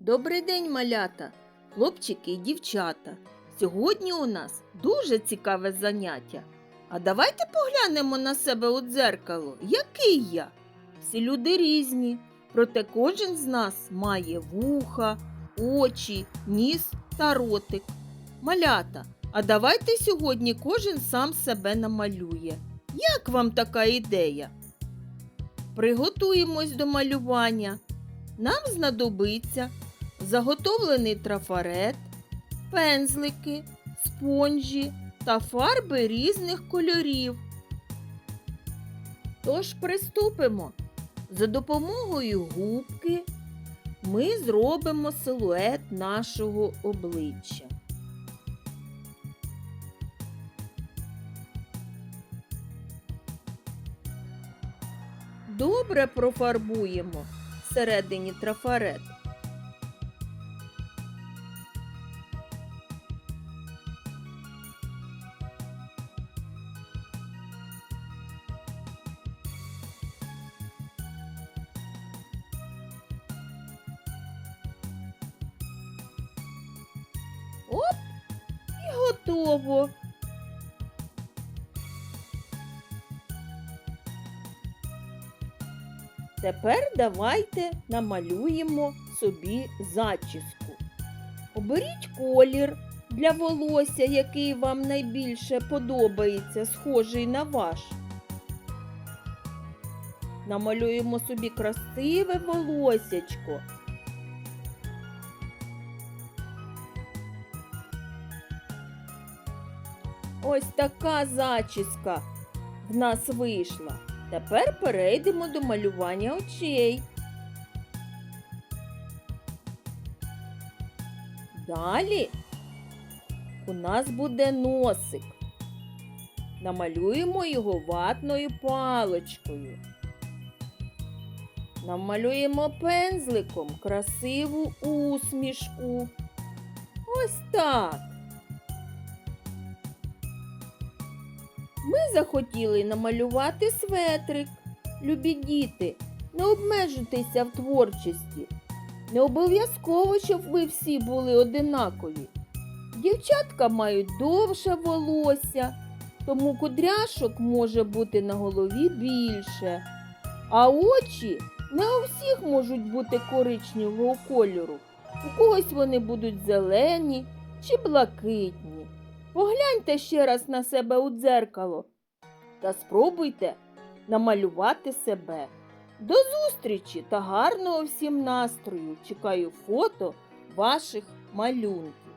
Добрий день, малята, хлопчики і дівчата. Сьогодні у нас дуже цікаве заняття. А давайте поглянемо на себе у дзеркало, який я. Всі люди різні, проте кожен з нас має вуха, очі, ніс та ротик. Малята, а давайте сьогодні кожен сам себе намалює. Як вам така ідея? Приготуємось до малювання. Нам знадобиться заготовлений трафарет, пензлики, спонжі та фарби різних кольорів. Тож приступимо. За допомогою губки ми зробимо силует нашого обличчя. Добре профарбуємо всередині трафарет. Оп, і готово. Тепер давайте намалюємо собі зачіску. Оберіть колір для волосся, який вам найбільше подобається, схожий на ваш. Намалюємо собі красиве волосячко. Ось така зачіска в нас вийшла. Тепер перейдемо до малювання очей. Далі у нас буде носик. Намалюємо його ватною паличкою. Намалюємо пензликом красиву усмішку. Ось так. Захотіли намалювати светрик. Любі діти, не обмежуйтеся в творчості. Не обов'язково, щоб ви всі були одинакові. Дівчатка мають довше волосся, тому кудряшок може бути на голові більше. А очі не у всіх можуть бути коричневого кольору. У когось вони будуть зелені чи блакитні. Погляньте ще раз на себе у дзеркало та спробуйте намалювати себе. До зустрічі та гарного всім настрою! Чекаю фото ваших малюнків.